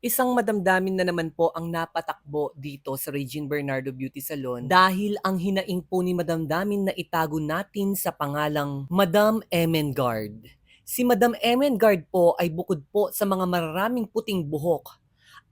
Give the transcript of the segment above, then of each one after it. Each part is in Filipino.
Isang madamdamin na naman po ang napatakbo dito sa Regine Bernardo Beauty Salon dahil ang hinaing po ni Madamdamin na itago natin sa pangalang Madam Emengard. Si Madam Emengard po ay bukod po sa mga mararaming puting buhok,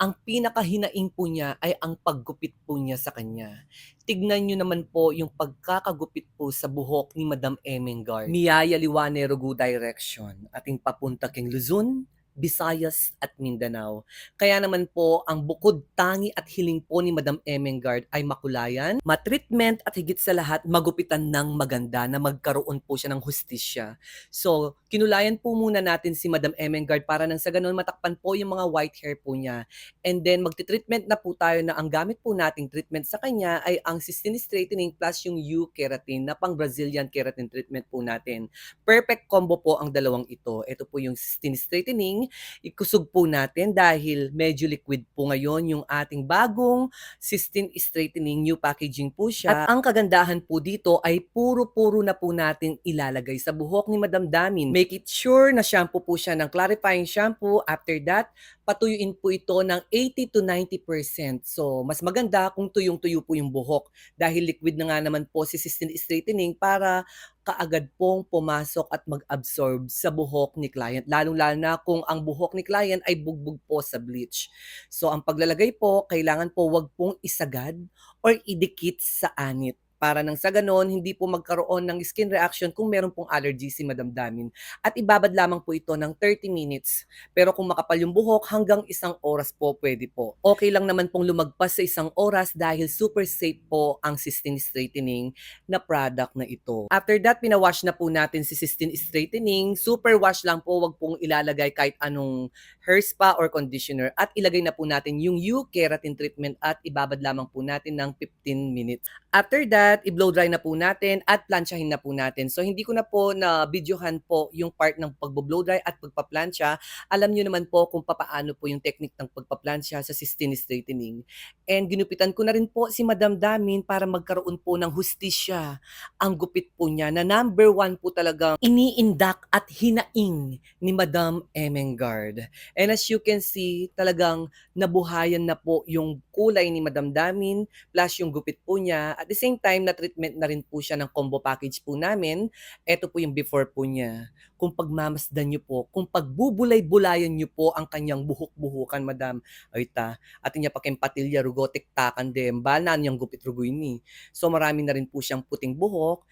ang pinakahinaing po niya ay ang paggupit po niya sa kanya. Tignan nyo naman po yung pagkakagupit po sa buhok ni Madam Emengard. Miyaya Liwanero Go Direction, ating papunta king Luzon, Visayas at Mindanao. Kaya naman po, ang bukod tangi at hiling po ni Madam Emengard ay makulayan, matreatment at higit sa lahat, magupitan ng maganda na magkaroon po siya ng hustisya. So, kinulayan po muna natin si Madam Emengard para nang sa ganun matakpan po yung mga white hair po niya. And then, magti-treatment na po tayo na ang gamit po nating treatment sa kanya ay ang Cystine Straightening plus yung U-Keratin na pang Brazilian Keratin treatment po natin. Perfect combo po ang dalawang ito. Ito po yung Cystine Straightening ikusog po natin dahil medyo liquid po ngayon yung ating bagong Cystine Straightening new packaging po siya. At ang kagandahan po dito ay puro-puro na po natin ilalagay sa buhok ni Madam Damin. Make it sure na shampoo po siya ng clarifying shampoo. After that, patuyuin po ito ng 80 to 90%. So, mas maganda kung tuyong-tuyo po yung buhok dahil liquid na nga naman po si Cystine Straightening para kaagad pong pumasok at mag-absorb sa buhok ni client. Lalong-lalo na kung ang buhok ni client ay bugbog po sa bleach. So, ang paglalagay po, kailangan po wag pong isagad or idikit sa anit para nang sa ganon, hindi po magkaroon ng skin reaction kung meron pong allergy si Madam Damin. At ibabad lamang po ito ng 30 minutes. Pero kung makapal yung buhok, hanggang isang oras po pwede po. Okay lang naman pong lumagpas sa isang oras dahil super safe po ang Cystine Straightening na product na ito. After that, pinawash na po natin si Cystine Straightening. Super wash lang po, wag pong ilalagay kahit anong hair spa or conditioner. At ilagay na po natin yung U-Keratin treatment at ibabad lamang po natin ng 15 minutes. After that, i-blow dry na po natin at planchahin na po natin. So hindi ko na po na videohan po yung part ng pagbo-blow dry at pagpa-plancha. Alam niyo naman po kung papaano po yung technique ng pagpa-plancha sa Cystine Straightening. And ginupitan ko na rin po si Madam Damin para magkaroon po ng hustisya. Ang gupit po niya na number one po talagang iniindak at hinaing ni Madam Emengard. And as you can see, talagang nabuhayan na po yung kulay ni Madam Damin plus yung gupit po niya. At the same time, na treatment na rin po siya ng combo package po namin. Ito po yung before po niya. Kung pagmamasdan niyo po, kung pagbubulay-bulayan niyo po ang kanyang buhok-buhukan, Madam. Ay ta, atin niya pakimpatilya, rugotik takan dem, banan yung gupit rugoy ni. So marami na rin po siyang puting buhok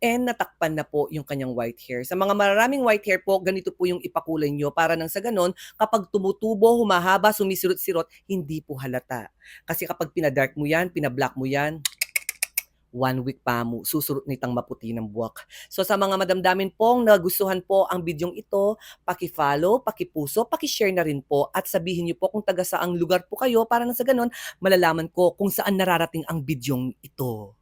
and natakpan na po yung kanyang white hair. Sa mga maraming white hair po, ganito po yung ipakulay nyo para nang sa ganon, kapag tumutubo, humahaba, sumisirot-sirot, hindi po halata. Kasi kapag pinadark mo yan, pinablack mo yan, one week pa mo, susurot nitang maputi ng buwak. So sa mga madamdamin pong nagustuhan po ang bidyong ito, paki-follow, paki-puso, paki-share na rin po at sabihin niyo po kung taga saang lugar po kayo para na sa ganon malalaman ko kung saan nararating ang bidyong ito.